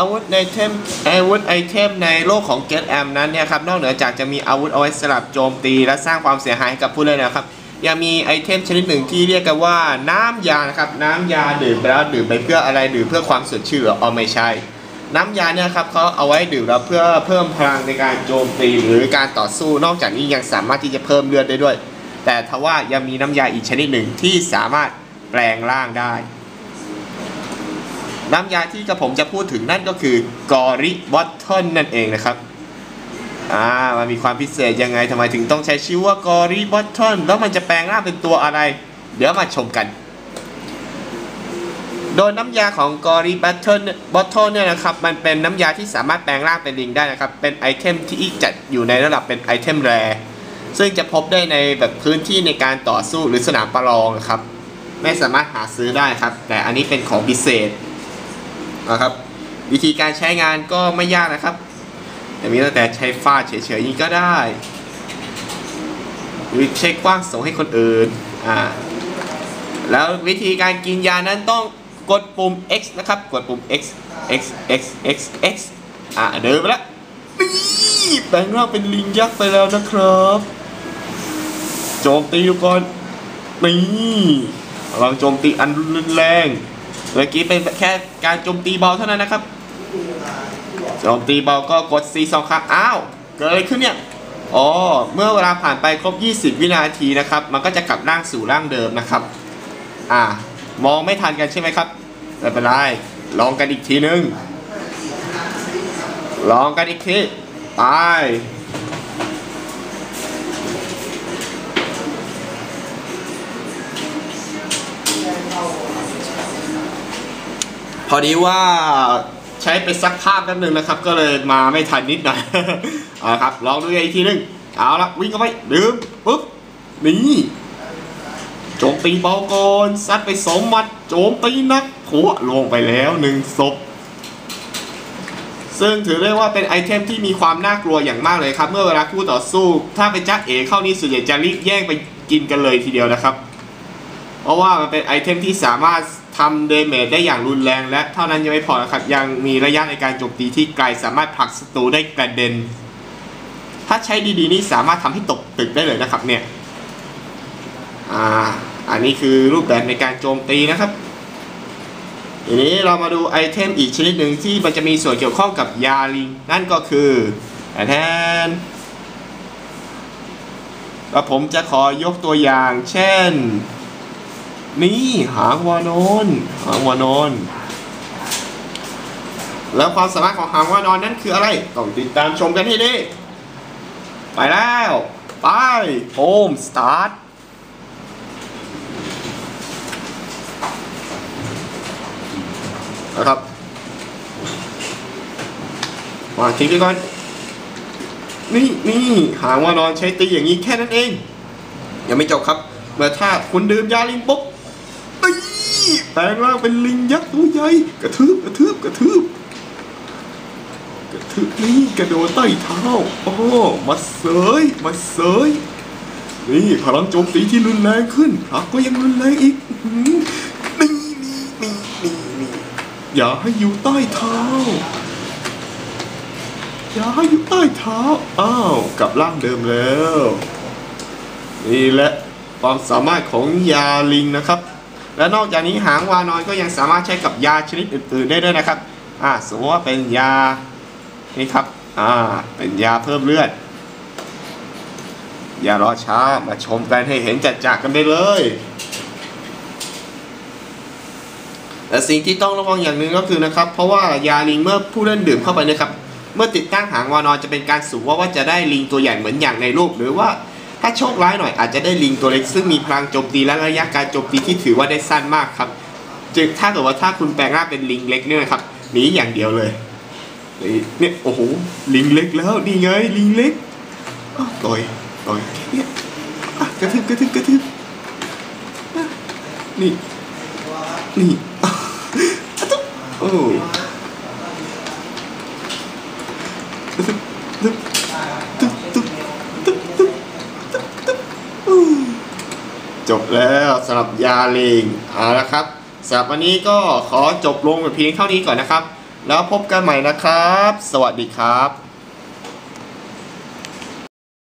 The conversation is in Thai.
อาวุธในเทมอาวุธไอเทมในโลกของ Get Am นั้นเนี่ยครับนอกเหนือจากจะมีอาวุธเอาไว้สลับโจมตี และสร้างความเสียหายให้กับผู้เล่นนะครับยังมีไอเทมชนิดหนึ่งที่เรียกกันว่าน้ำยานะครับน้ำยาดื่มไปแล้วดื่มไปเพื่ออะไรดื่มเพื่อความสดชื่นเออ๋อไม่ใช่น้ำยาเนี่ยครับเขาเอาไว้ดื่มแล้วเพื่อเพิ่มพลังในการโจมตีหรือการต่อสู้นอกจากนี้ยังสามารถที่จะเพิ่มเลือดได้ด้วย แต่ทว่ายังมีน้ำยาอีกชนิดหนึ่งที่สามารถแปลงร่างได้ น้ำยาที่กระผมจะพูดถึงนั่นก็คือกอริบอตเทิลนั่นเองนะครับอ่ามันมีความพิเศษยังไงทำไมถึงต้องใช้ชื่อว่ากอริบอตเทิลแล้วมันจะแปลงร่างเป็นตัวอะไร เดี๋ยวมาชมกัน โดยน้ำยาของกอริบอตเทิลบอตเทิลเนี่ยนะครับ มันเป็นน้ำยาที่สามารถแปลงร่างเป็นลิงได้นะครับ เป็นไอเทมที่จัดอยู่ในระดับเป็นไอเทมแรซึ่งจะพบได้ในแบบพื้นที่ในการต่อสู้หรือสนามประลองนะครับ ไม่สามารถหาซื้อได้ครับ แต่อันนี้เป็นของพิเศษ นะครับ วิธีการใช้งานก็ไม่ยากนะครับแต่มีตั้งแต่ใช้ฟาดเฉยๆนี้ก็ได้หรือใช้กว้างส่งให้คนอื่นอ่าแล้ววิธีการกินยานั้นต้องกดปุ่ม X นะครับ กดปุ่ม X X X X X อ่าเดินไปแล้วนี่แปลงร่างเป็นลิงยักษ์ไปแล้วนะครับโจมตีดูก่อนนี่ลังโจมตีอันรุนแรง เมื่อกี้เป็นแค่การโจมตีเบาเท่านั้นนะครับโจมตีเบาก็กด C สองครั้งอ้าวเกิดอะไรขึ้นเนี่ยอ๋อเมื่อเวลาผ่านไปครบ 20 วินาทีนะครับ มันก็จะกลับร่างสู่ร่างเดิมนะครับ อ่ามองไม่ทันกันใช่ไหมครับไม่เป็นไรลองกันอีกทีนึงลองกันอีกทีไป พอดีว่าใช้ไปซักผ้าแป๊บนึงนะครับ ก็เลยมาไม่ทันนิดหน่อยเอาละครับ ลองดูอีกทีนึง เอาละวิ่งเข้าไปดื่มปุ๊บนี่โจมตีเบาก่อนซัดไปสองมัด โจมตีนักผัวลงไปแล้วหนึ่งศพซึ่งถือได้ว่าเป็นไอเทมที่มีความน่ากลัวอย่างมากเลยครับ เมื่อเวลาคู่ต่อสู้ ถ้าเป็นจ้าเอ๋เข้านี่ส่วนใหญ่จะรีบแย่งไปกินกันเลยทีเดียวนะครับ เพราะว่ามันเป็นไอเทมที่สามารถ ทำเดเมจได้อย่างรุนแรง และเท่านั้นยังไม่พอนะครับ ยังมีระยะในการโจมตีที่ไกลสามารถผลักศัตรูได้กระเด็น ถ้าใช้ดีๆนี่สามารถทำให้ตกตึกได้เลยนะครับเนี่ยอ่าอันนี้คือรูปแบบในการโจมตีนะครับทีนี้เรามาดูไอเทมอีกชนิดหนึ่งที่มันจะมีส่วนเกี่ยวข้องกับยาลิงนั่นก็คือแทนแล้วผมจะขอยกตัวอย่าง เช่น นี่หางวานอนหางวานอนแล้วความสามารถของหางวานอนนั้นคืออะไรต้องติดตามชมกันให้ดีไปแล้ว ไปโฮมสตาร์ทนะครับวางทิ้งไปก่อน นี่นี่หางวานอนใช้ตีอย่างนี้แค่นั้นเอง ยังไม่จบครับ เมื่อถ้าคุณดื่มยาลิงปุ๊บ ตีแปลงร่างเป็นลิงยักษ์ตัวใหญ่กระทืบกระทืบกระทืบกระทืบนี่กระโดดใต้เท้าโอ้มาเสยมาเสยนี่พลังโจมตีที่รุนแรงขึ้นพลักก็ยังรุนแรงอีกนี่นี่นี่นี่นี่อย่าให้อยู่ใต้เท้า อย่าให้อยู่ใต้เท้าอ้าวกลับร่างเดิมแล้วนี่แหละความสามารถของยาลิงนะครับ และนอกจากนี้หางวานอนก็ยังสามารถใช้กับยาชนิดอื่นๆได้ด้วยนะครับอ่าสมมติว่าเป็นยานี่ครับอ่าเป็นยาเพิ่มเลือด อย่ารอช้ามาชมกันให้เห็นจัดจากกันไปเลยแต่สิ่งที่ต้องระวังอย่างหนึ่งก็คือนะครับ เพราะว่ายาลิงเมื่อผู้เล่นดื่มเข้าไปนะครับ เมื่อติดตั้งหางวานอนจะเป็นการสุ่มว่าว่าจะได้ลิงตัวใหญ่เหมือนอย่างในรูป หรือว่า ถ้าโชคร้ายหน่อยอาจจะได้ลิงตัวเล็กซึ่งมีพลังโจมตีและระยะการโจมตีที่ถือว่าได้สั้นมากครับจึงถ้าเกิดว่าถ้าคุณแปลงร่างเป็นลิงเล็กเนี่ยครับหนีอย่างเดียวเลยเนี่ยโอ้โหลิงเล็กแล้วนี่ไงลิงเล็กอ้าวต่อยต่อยเนี่ยกระทืบกระทืบกระทืบนี่นี่โอ้ตุ๊บตุ๊บตุ๊บตุ๊บตุ๊บ จบแล้วสำหรับยาเลงเอาละครับสำหรับวันนี้ก็ขอจบลงแบบเพียงเท่านี้ก่อนนะครับ แล้วพบกันใหม่นะครับ สวัสดีครับ